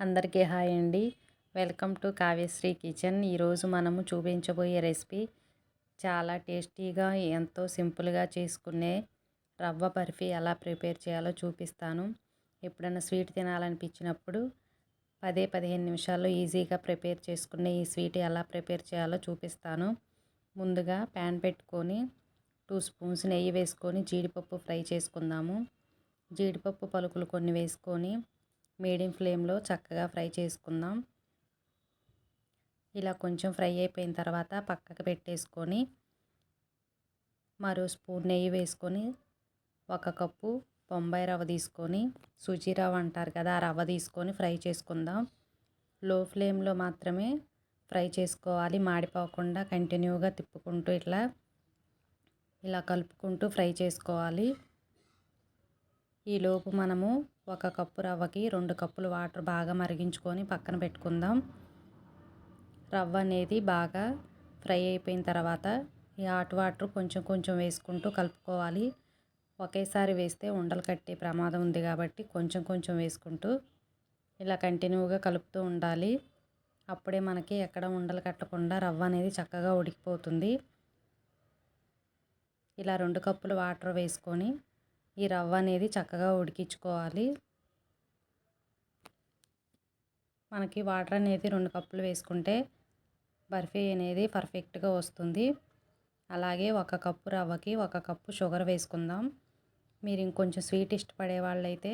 అందరికీ హాయ్ అండి. Welcome to Kavyasri kitchen. ఈరోజు మనము చూపించబోయే రెసిపీ చాలా టేస్టీగా ఎంతో సింపుల్గా చేసుకునే రవ్వ బర్ఫీ ఎలా ప్రిపేర్ చేయాలో చూపిస్తాను. ఎప్పుడైనా స్వీట్ తినాలనిపించినప్పుడు పదే పదిహేను నిమిషాల్లో ఈజీగా ప్రిపేర్ చేసుకునే ఈ స్వీట్ ఎలా ప్రిపేర్ చేయాలో చూపిస్తాను. ముందుగా ప్యాన్ పెట్టుకొని టూ స్పూన్స్ నెయ్యి వేసుకొని జీడిపప్పు ఫ్రై చేసుకుందాము. జీడిపప్పు పలుకులు కొన్ని వేసుకొని మీడియం ఫ్లేమ్లో చక్కగా ఫ్రై చేసుకుందాం. ఇలా కొంచెం ఫ్రై అయిపోయిన తర్వాత పక్కకు పెట్టేసుకొని మరో స్పూన్ నెయ్యి వేసుకొని ఒక కప్పు బొంబాయి రవ్వ తీసుకొని సుజీ రవ్వ అంటారు కదా ఆ రవ్వ తీసుకొని ఫ్రై చేసుకుందాం. లో ఫ్లేమ్లో మాత్రమే ఫ్రై చేసుకోవాలి మాడిపోకుండా కంటిన్యూగా తిప్పుకుంటూ ఇట్లా ఇలా కలుపుకుంటూ ఫ్రై చేసుకోవాలి. ఈలోపు మనము ఒక కప్పు రవ్వకి రెండు కప్పులు వాటర్ బాగా మరిగించుకొని పక్కన పెట్టుకుందాం. రవ్వ అనేది బాగా ఫ్రై అయిపోయిన తర్వాత ఈ హాట్ వాటర్ కొంచెం కొంచెం వేసుకుంటూ కలుపుకోవాలి. ఒకేసారి వేస్తే ఉండలు కట్టే ప్రమాదం ఉంది కాబట్టి కొంచెం కొంచెం వేసుకుంటూ ఇలా కంటిన్యూగా కలుపుతూ ఉండాలి. అప్పుడే మనకి ఎక్కడ ఉండలు కట్టకుండా రవ్వ అనేది చక్కగా ఉడికిపోతుంది. ఇలా రెండు కప్పులు వాటర్ వేసుకొని ఈ రవ్వ అనేది చక్కగా ఉడికించుకోవాలి. మనకి వాటర్ అనేది రెండు కప్పులు వేసుకుంటే బర్ఫీ అనేది పర్ఫెక్ట్గా వస్తుంది. అలాగే ఒక కప్పు రవ్వకి ఒక కప్పు షుగర్ వేసుకుందాం. మీరు ఇంకొంచెం స్వీట్ ఇష్టపడే వాళ్ళైతే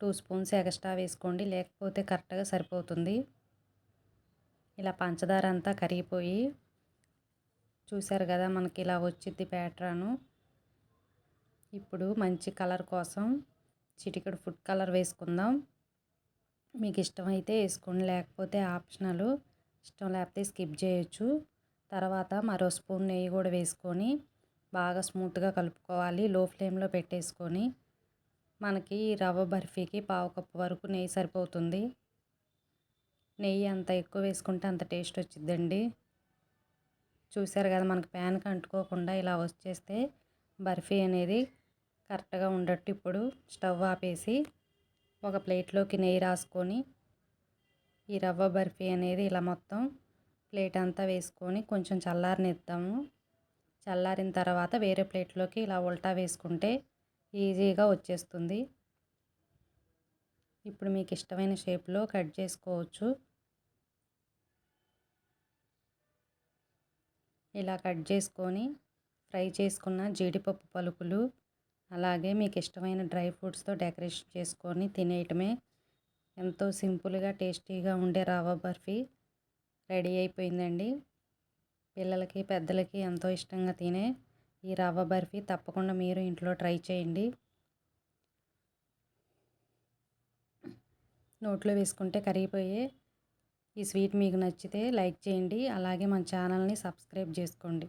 టూ స్పూన్స్ ఎక్స్ట్రా వేసుకోండి లేకపోతే కరెక్ట్గా సరిపోతుంది. ఇలా పంచదార అంతా కరిగిపోయి చూసారు కదా మనకి ఇలా వచ్చింది ప్యాటర్ను. ఇప్పుడు మంచి కలర్ కోసం చిటికెడు ఫుడ్ కలర్ వేసుకుందాం. మీకు ఇష్టమైతే వేసుకోండి లేకపోతే ఆప్షనల్ ఇష్టం లేకపోతే స్కిప్ చేయొచ్చు. తర్వాత మరో స్పూన్ నెయ్యి కూడా వేసుకొని బాగా స్మూత్గా కలుపుకోవాలి. లో ఫ్లేమ్లో పెట్టేసుకొని మనకి రవ్వ బర్ఫీకి పావు కప్పు వరకు నెయ్యి సరిపోతుంది. నెయ్యి అంత ఎక్కువ వేసుకుంటే అంత టేస్ట్ వచ్చిద్దండి. చూసారు కదా మనకి ప్యాన్కి అంటుకోకుండా ఇలా వచ్చేస్తే బర్ఫీ అనేది కరెక్ట్గా ఉండట్టు ఇప్పుడు స్టవ్ ఆపేసి ఒక ప్లేట్లోకి నెయ్యి రాసుకొని ఈ రవ్వ బర్ఫీ అనేది ఇలా మొత్తం ప్లేట్ అంతా వేసుకొని కొంచెం చల్లారనిద్దాము. చల్లారిన తర్వాత వేరే ప్లేట్లోకి ఇలా ఉల్టా వేసుకుంటే ఈజీగా వచ్చేస్తుంది. ఇప్పుడు మీకు ఇష్టమైన షేప్లో కట్ చేసుకోవచ్చు. ఇలా కట్ చేసుకొని ఫ్రై చేసుకున్న జీడిపప్పు పలుకులు అలాగే మీకు ఇష్టమైన డ్రై ఫ్రూట్స్తో డెకరేషన్ చేసుకొని తినేయటమే ఎంతో సింపుల్గా టేస్టీగా ఉండే రవ్వ బర్ఫీ రెడీ అయిపోయిందండి. పిల్లలకి పెద్దలకి ఎంతో ఇష్టంగా తినే ఈ రవ్వ బర్ఫీ తప్పకుండా మీరు ఇంట్లో ట్రై చేయండి. నోట్లో వేసుకుంటే కరిగిపోయే ఈ స్వీట్ మీకు నచ్చితే లైక్ చేయండి. అలాగే మన ఛానల్ని సబ్స్క్రైబ్ చేసుకోండి.